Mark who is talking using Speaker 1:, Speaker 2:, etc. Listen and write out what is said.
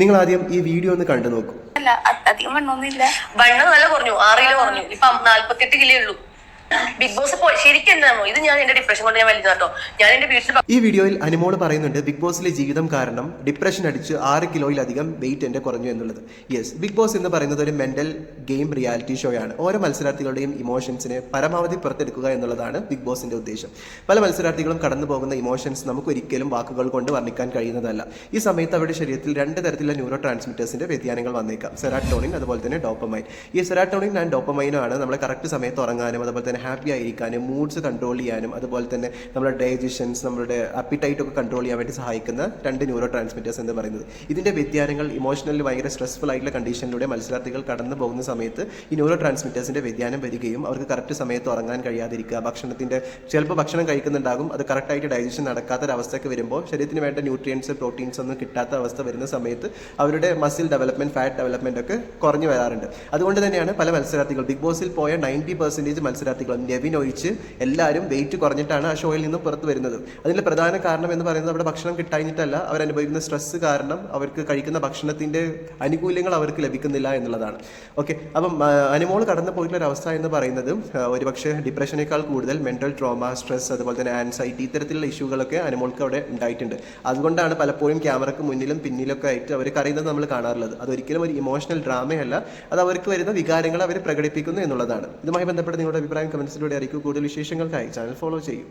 Speaker 1: നിങ്ങൾ ആദ്യം ഈ വീഡിയോ ഒന്ന് കണ്ടു നോക്കൂ.
Speaker 2: അല്ല അധികം വണ്ണമൊന്നുമില്ല.
Speaker 3: വണ്ണം നല്ല കുറഞ്ഞു. ആറ് കിലോ കുറഞ്ഞു. ഇപ്പൊ നാല്പത്തെട്ട് കിലോ ഉള്ളൂ. ബിഗ് ബോസ് ശരിക്കും ഇത് ഞാൻ എന്റെ ഡിപ്രഷൻ കൊണ്ട് ഞാൻ വലിയതാട്ടോ. ഞാൻ എന്റെ വീട്ടിൽ
Speaker 1: ഈ വീഡിയോയിൽ അനുമോൾ പറയുന്നുണ്ട് ബിഗ് ബോസിലെ ജീവിതം കാരണം ഡിപ്രഷൻ അടിച്ച് ആറ് കിലോയിലധികം വെയിറ്റ് എന്റെ കുറഞ്ഞു എന്നുള്ളത്. യെസ് ബിഗ് ബോസ് എന്ന് പറയുന്നത് ഒരു മെന്റൽ ഗെയിം റിയാലിറ്റി ഷോ ആണ്. ഓരോ മത്സരാർത്ഥികളുടെയും ഇമോഷൻസിനെ പരമാവധി പുറത്തെടുക്കുക എന്നുള്ളതാണ് ബിഗ് ബോസിന്റെ ഉദ്ദേശം. പല മത്സരാർത്ഥികളും കടന്നു പോകുന്ന ഇമോഷൻസ് നമുക്ക് ഒരിക്കലും വാക്കുകൾ കൊണ്ട് വർണിക്കാൻ കഴിയുന്നതല്ല. ഈ സമയത്ത് അവരുടെ ശരീരത്തിൽ രണ്ട് തരത്തിലുള്ള ന്യൂറോ ട്രാൻസ്മിറ്റേഴ്സിന്റെ വ്യതിയാനങ്ങൾ വന്നേക്കാം. സെറാറ്റോണിൻ അതുപോലെ തന്നെ ഡോപ്പമൈൻ ഈ സെറാറ്റോണിൻ ആൻഡ് ഡോപ്പമൈനും ആണ് നമ്മളെ കറക്റ്റ് സമയത്ത് ഉറങ്ങാനും അതുപോലെ തന്നെ ഹാപ്പി ആയിരിക്കാനും മൂഡ്സ് കൺട്രോൾ ചെയ്യാനും അതുപോലെ തന്നെ നമ്മുടെ ഡൈജഷൻസ് നമ്മുടെ അപ്പിറ്റൈറ്റ് ഒക്കെ കൺട്രോൾ ചെയ്യാൻ വേണ്ടി സഹായിക്കുന്ന രണ്ട് ന്യൂറോ ട്രാൻസ്മിറ്റേഴ്സ് എന്ന് പറയുന്നത്. ഇതിന്റെ വ്യതിയാനങ്ങൾ ഇമോഷണലി ഭയങ്കര സ്ട്രെസ്ഫുൾ ആയിട്ടുള്ള കണ്ടീഷനിലൂടെ മത്സരാർത്ഥികൾ കടന്നു പോകുന്ന സമയത്ത് ഈ ന്യൂറോ ട്രാൻസ്മിറ്റേഴ്സിന്റെ വ്യതിയാനം വരികയും അവർക്ക് കറക്റ്റ് സമയത്ത് ഉറങ്ങാൻ കഴിയാതിരിക്കുക ഭക്ഷണത്തിന്റെ ചിലപ്പോൾ ഭക്ഷണം കഴിക്കുന്നുണ്ടാകും അത് കറക്റ്റായിട്ട് ഡൈജഷൻ നടക്കാത്തൊരവസ്ഥയ്ക്ക് വരുമ്പോൾ ശരീരത്തിന് വേണ്ട ന്യൂട്രിയൻസ് പ്രോട്ടീൻസ് ഒന്നും കിട്ടാത്ത അവസ്ഥ വരുന്ന സമയത്ത് അവരുടെ മസിൽ ഡെവലപ്മെന്റ് ഫാറ്റ് ഡെവലപ്മെന്റ് ഒക്കെ കുറഞ്ഞു വരാറുണ്ട്. അതുകൊണ്ട് തന്നെയാണ് പല മത്സരാർത്ഥികൾ ബിഗ് ബോസിൽ പോയ നയന്റി പെർസെന്റേജ് മത്സരാർത്ഥികളും നെവിൻ ഒഴിച്ച് എല്ലാവരും വെയിറ്റ് കുറഞ്ഞിട്ടാണ് ആ ഷോയിൽ നിന്ന് പുറത്ത് വരുന്നത്. അതിന്റെ പ്രധാന കാരണം എന്ന് പറയുന്നത് അവിടെ ഭക്ഷണം കിട്ടാഞ്ഞിട്ടല്ല അനുഭവിക്കുന്ന സ്ട്രെസ്സ് കാരണം അവർക്ക് കഴിക്കുന്ന ഭക്ഷണത്തിന്റെ ആനുകൂല്യങ്ങൾ അവർക്ക് ലഭിക്കുന്നില്ല എന്നുള്ളതാണ്. ഓക്കെ അപ്പം അനുമോൾ കടന്നു പോയിട്ടുള്ള ഒരു അവസ്ഥ എന്ന് പറയുന്നത് ഒരു ഒരുപക്ഷെ ഡിപ്രഷനേക്കാൾ കൂടുതൽ മെന്റൽ ട്രോമ സ്ട്രെസ് അതുപോലെ തന്നെ ആൻസൈറ്റി ഇത്തരത്തിലുള്ള ഇഷ്യൂകളൊക്കെ അനുമോൾക്ക് അവിടെ ഉണ്ടായിട്ടുണ്ട്. അതുകൊണ്ടാണ് പലപ്പോഴും ക്യാമറക്ക് മുന്നിലും പിന്നിലൊക്കെ ആയിട്ട് അവർ കരയുന്നത് നമ്മൾ കാണാറുള്ളത്. അതൊരിക്കലും ഒരു ഇമോഷണൽ ഡ്രാമയല്ല അത് അവർക്ക് വരുന്ന വികാരങ്ങൾ അവർ പ്രകടിപ്പിക്കുന്നു എന്നുള്ളതാണ്. ഇതുമായി ബന്ധപ്പെട്ട് നിങ്ങളുടെ അഭിപ്രായം കമന്റ്സിലൂടെ അറിയിക്കൂ കൂടുതൽ വിശേഷങ്ങൾക്കായി ചാനൽ ഫോളോ ചെയ്യും.